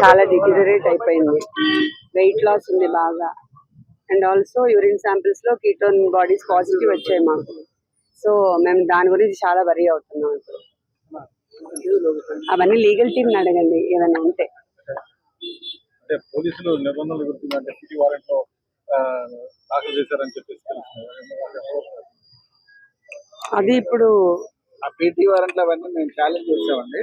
చాలా డిగ్రేట్ అయిపోయింది. Wait loss ఉంది బాగా. అండ్ ఆల్సో యూరిన్ శాంపిల్స్లో కీటోన్ బాడీస్ పాజిటివ్ వచ్చాయి మాకు. సో మేము దాని గురించి చాలా వరీ అవుతున్నాం ఇప్పుడు. అవన్నీ లీగల్ టీమ్ అడగండి ఏమైనా ఉంటే. పోలీసులు నిబంధనలు గురించి అంటే సిటీ వారెంట్లో ఆ, దాఖలు చేశారని చెప్పేసి తెలుస్తుంది. అది ఇప్పుడు ఆ పీటీ వారెంట్లు అవన్నీ మేము ఛాలెంజ్ చేసామండి.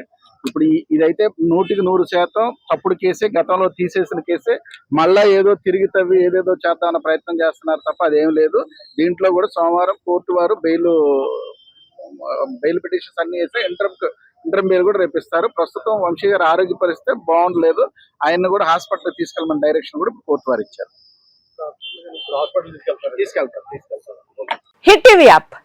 ఇప్పుడు ఇదైతే నూటికి నూరు శాతం తప్పుడు కేసే గతంలో తీసేసిన కేసే. మళ్ళా ఏదో తిరిగి తవ్వి ఏదేదో చేద్దామన్న ప్రయత్నం చేస్తున్నారు తప్ప అదేం లేదు. దీంట్లో కూడా సోమవారం కోర్టు వారు బెయిల్ బెయిల్ పిటిషన్స్ అన్ని వేస్తే ఇంటర్మ్ ఇంటర్మ్ బెయిల్ కూడా రేపిస్తారు. ప్రస్తుతం వంశీ గారి ఆరోగ్య పరిస్థితి బాగుండలేదు. ఆయన్ని కూడా హాస్పిటల్ తీసుకెళ్ళమని డైరెక్షన్ కూడా కోర్టు వారు ఇచ్చారు. ఇప్పుడు హాస్పిటల్ తీసుకెళ్తారు. తీసుకెళ్తారు తీసుకెళ్తారు. Hit TV app.